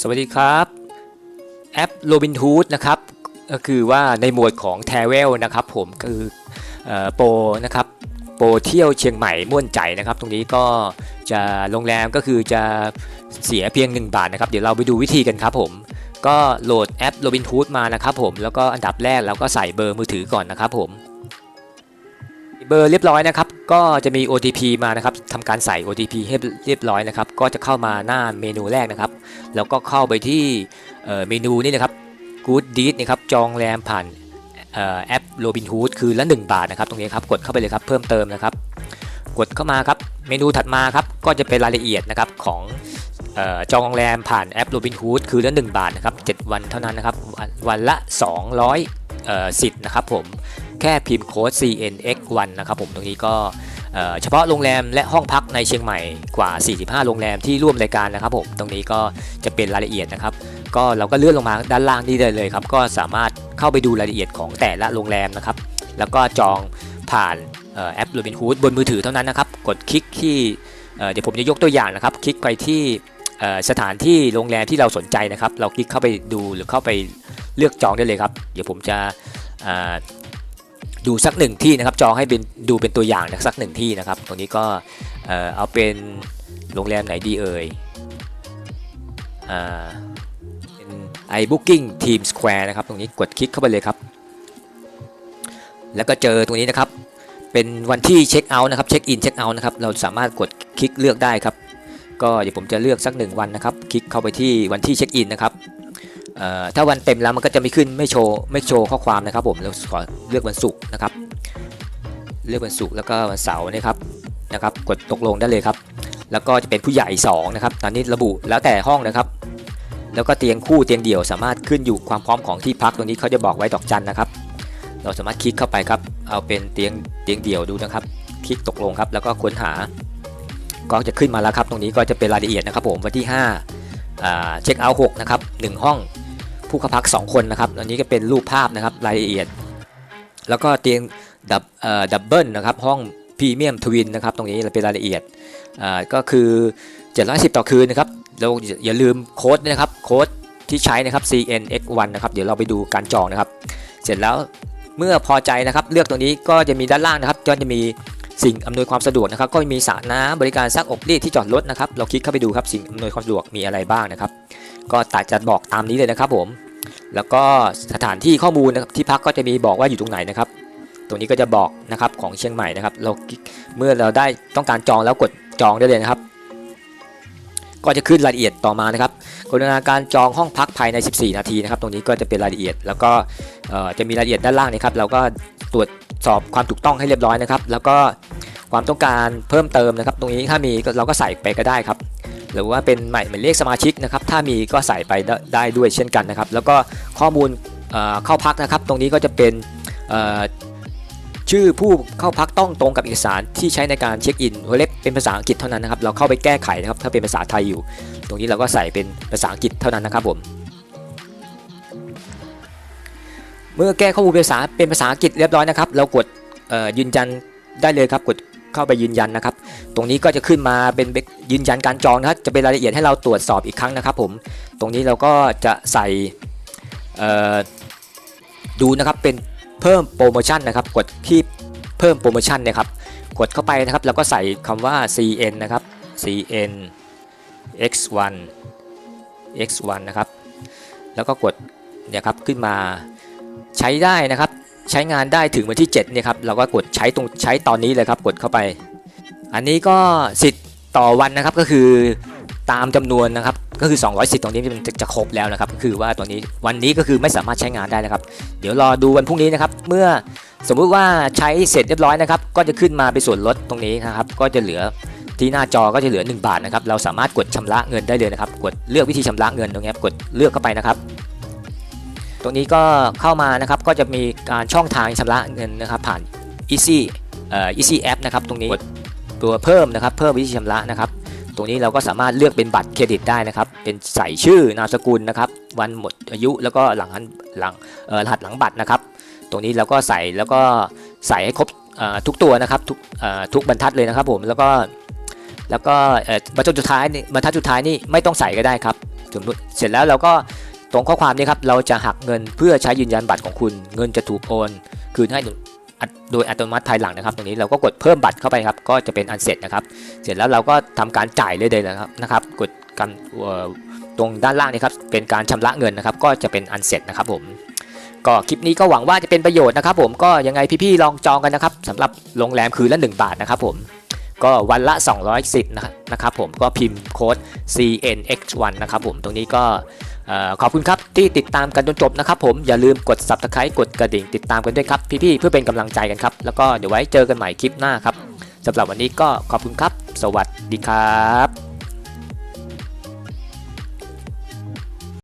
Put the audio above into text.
สวัสดีครับแอป Robinhood นะครับก็คือว่าในหมวดของ Travel นะครับผมคือออโปรนะครับโปรเที่ยวเชียงใหม่ม่วนใจนะครับ ตรงนี้ก็จะโรงแรมก็คือจะเสียเพียง 1 บาทนะครับ เดี๋ยวเราไปดูวิธีกันครับผมก็โหลดแอป Robinhood มานะครับผมแล้วก็อันดับแรกเราก็ใส่เบอร์มือถือก่อนนะครับผม เบอร์เรียบร้อยนะครับ ก็จะมี OTP มานะครับทำการใส่ OTP ให้เรียบร้อยนะครับ ก็จะเข้ามาหน้าเมนูแรกนะครับ แล้วก็เข้าไปที่เมนูนี่นะครับ Good Deed นะครับ จองแรมผ่านออแอป Robinhood คือละ 1 บาทนะครับ ตรงนี้ครับ กดเข้าไปเลยครับ เพิ่มเติมนะครับ กดเข้ามาครับ เมนูถัดมาครับ ก็จะเป็นรายละเอียดนะครับของออจองโรงแรมผ่านแอป Robinhood คือละ 1 บาทนะครับ 7 วันเท่านั้นนะครับ วันละ 200เอ่อสิทธิ์นะครับผม แค่พิมพ์โค้ด CNX1 นะครับผมตรงนี้ก็เเฉพาะโรงแรมและห้องพักในเชียงใหม่กว่า 45 โรงแรมที่ร่วมรายการนะครับผมตรงนี้ก็จะเป็นรายละเอียดนะครับ ก็เราก็เลื่อนลงมาด้านล่างนี่ได้เลยครับ ก็สามารถเข้าไปดูรายละเอียดของแต่ละโรงแรมนะครับ แล้วก็จองผ่านออแอป Robinhood บนมือถือเท่านั้นนะครับ กดคลิกที่เเดี๋ยวผมจะยกตัวอย่างนะครับ คลิกไปที่สถานที่โรงแรมที่เราสนใจนะครับ เราคลิกเข้าไปดูหรือเข้าไปเลือกจองได้เลยครับ เดี๋ยวผมจะ ดูสักหนึ่งที่นะครับจองให้เป็นดูเป็นตัวอย่างสักหนึ่งที่นะครับ ตรงนี้ก็เอาเป็นโรงแรมไหนดีเอ่ยอ่าเป็น iBooking Team Square นะครับ ตรงนี้กดคลิกเข้าไปเลยครับ แล้วก็เจอตรงนี้นะครับ เป็นวันที่เช็คเอาท์นะครับ เช็คอินเช็คเอาท์นะครับ เราสามารถกดคลิกเลือกได้ครับ ก็เดี๋ยวผมจะเลือกสักหนึ่งวันนะครับ คลิกเข้าไปที่วันที่เช็คอินนะครับ ถ้าวันเต็มแล้วมันก็จะไม่ขึ้นไม่โชว์ไม่โชว์ข้อความนะครับผมเราขอเลือกวันศุกร์นะครับ เลือกวันศุกร์แล้วก็วันเสาร์นะครับนะครับ กดตกลงได้เลยครับ แล้วก็จะเป็นผู้ใหญ่สองนะครับตอนนี้ระบุแล้วแต่ห้องนะครับ แล้วก็เตียงคู่เตียงเดี่ยวสามารถขึ้นอยู่ความพร้อมของที่พักตรงนี้เขาจะบอกไว้ดอกจันนะครับ เราสามารถคลิกเข้าไปครับ เอาเป็นเตียงเตียงเดี่ยวดูนะครับ คลิกตกลงครับ แล้วก็ค้นหา ก็จะขึ้นมาแล้วครับ ตรงนี้ก็จะเป็นรายละเอียดนะครับ ผมวันที่5อ่าเช็คเอาท์6นะครับ1ห้อง ผู้เข้าพัก 2 คนนะครับ อันนี้ก็เป็นรูปภาพนะครับรายละเอียด แล้วก็เตียงดับเอ่อดับเบิลนะครับห้องพรีเมียมทวินนะครับตรงนี้เป็นรายละเอียดอ่าก็คือ 710 ต่อคืนนะครับเราอย่าลืมโค้ดนะครับโค้ดที่ใช้นะครับ CNX1 นะครับเดี๋ยวเราไปดูการจองนะครับ เสร็จแล้วเมื่อพอใจนะครับเลือกตรงนี้ก็จะมีด้านล่างนะครับก็จะมีสิ่งอำนวยความสะดวกนะครับ ก็มีสระน้ำบริการซักอบรีดที่จอดรถนะครับ เราคลิกเข้าไปดูครับสิ่งอำนวยความสะดวกมีอะไรบ้างนะครับ ก็ตัดจะบอกตามนี้เลยนะครับผม แล้วก็สถานที่ข้อมูลนะครับที่พักก็จะมีบอกว่าอยู่ตรงไหนนะครับ ตรงนี้ก็จะบอกนะครับของเชียงใหม่นะครับ เราเมื่อเราได้ต้องการจองแล้วกดจองได้เลยนะครับ ก็จะขึ้นรายละเอียดต่อมานะครับกรุณาการจองห้องพักภายใน 14 นาทีนะครับ ตรงนี้ก็จะเป็นรายละเอียด แล้วก็จะมีรายละเอียดด้านล่างนี้ครับ เราก็ตรวจสอบความถูกต้องให้เรียบร้อยนะครับ แล้วก็ความต้องการเพิ่มเติมนะครับ ตรงนี้ถ้ามีเราก็ใส่ไปก็ได้ครับ หรือว่าเป็นหมายเลขสมาชิกนะครับถ้ามีก็ใส่ไปได้ด้วยเช่นกันนะครับ แล้วก็ข้อมูลเข้าพักนะครับ ตรงนี้ก็จะเป็นชื่อผู้เข้าพักต้องตรงกับเอกสารที่ใช้ในการเช็คอินเล็บเป็นภาษาอังกฤษเท่านั้นนะครับ เราเข้าไปแก้ไขนะครับถ้าเป็นภาษาไทยอยู่ ตรงนี้เราก็ใส่เป็นภาษาอังกฤษเท่านั้นนะครับผม เมื่อแก้ข้อมูลภาษาเป็นภาษาอังกฤษเรียบร้อยนะครับ เรากดยืนยันได้เลยครับกด เข้าไปยืนยันนะครับ ตรงนี้ก็จะขึ้นมาเป็นยืนยันการจองนะครับจะเป็นรายละเอียดให้เราตรวจสอบอีกครั้งนะครับ ผม ตรงนี้เราก็จะใส่ดูนะครับเป็นเพิ่มโปรโมชั่นนะครับ กดที่เพิ่มโปรโมชั่นนะครับ กดเข้าไปนะครับแล้วก็ใส่คำว่า CN นะครับ CN X1 X1 นะครับ แล้วก็กดเนี่ยครับขึ้นมาใช้ได้นะครับ ใช้งานได้ถึงวันที่7เนี่ยครับเราก็กดใช้ตรงใช้ตอนนี้เลยครับกดเข้าไป อันนี้ก็สิทธิ์ต่อวันนะครับก็คือตามจำนวนนะครับก็คือ 200สิทธิ์ตรงนี้มันจะจะครบแล้วนะครับก็คือว่าตัวนี้วันนี้ก็คือไม่สามารถใช้งานได้นะครับ เดี๋ยวรอดูวันพรุ่งนี้นะครับเมื่อสมมุติว่าใช้เสร็จเรียบร้อยนะครับก็จะขึ้นมาเป็นส่วนลดตรงนี้นะครับก็จะเหลือที่หน้าจอก็จะเหลือ 1 บาทนะครับเราสามารถกดชำระเงินได้เลยนะครับ กดเลือกวิธีชำระเงินตรงนี้กดเลือกเข้าไปนะครับ ตรงนี้ก็เข้ามานะครับก็จะมีการช่องทางชำระเงินนะครับผ่าน easy เอ่อ easy app นะครับตรงนี้กดตัวเพิ่มนะครับเพิ่มวิธีชำระนะครับตรงนี้เราก็สามารถเลือกเป็นบัตรเครดิตได้นะครับ เป็นใส่ชื่อนามสกุลนะครับ วันหมดอายุแล้วก็หลังหลังเอ่อรหัสหลังบัตรนะครับ ตรงนี้เราก็ใส่แล้วก็ใส่ให้ครบเอ่อทุกตัวนะครับทุกเอ่อทุกบรรทัดเลยนะครับผมแล้วก็แล้วก็เอ่อบรรทัดสุดท้ายนี่บรรทัดสุดท้ายนี่ไม่ต้องใส่ก็ได้ครับสมมติเสร็จแล้วเราก็ ตรงข้อความนี้ครับเราจะหักเงินเพื่อใช้ยืนยันบัตรของคุณ เงินจะถูกโอนคืนให้โดยอัตโนมัติภายหลังนะครับ ตรงนี้เราก็กดเพิ่มบัตรเข้าไปครับ ก็จะเป็นอันเสร็จนะครับ เสร็จแล้วเราก็ทำการจ่ายเลยเลยนะครับนะครับ กดกันตรงด้านล่างนี่ครับเป็นการชำระเงินนะครับ ก็จะเป็นอันเสร็จนะครับผมก็คลิปนี้ก็หวังว่าจะเป็นประโยชน์นะครับผมก็ยังไงพี่ๆลองจองกันนะครับสำหรับโรงแรมคืนละ 1 บาทนะครับผมก็วันละ 210นะนะครับผมก็พิมพ์โค้ด CNX1 นะครับผมตรงนี้ก็ ขอบคุณครับที่ติดตามกันจนจบนะครับผมอย่าลืมกด Subscribe กดกระดิ่งติดตามกันด้วยครับพี่ๆเพื่อเป็นกำลังใจกันครับแล้วก็เดี๋ยวไว้เจอกันใหม่คลิปหน้าครับสำหรับวันนี้ก็ขอบคุณครับ สวัสดีครับ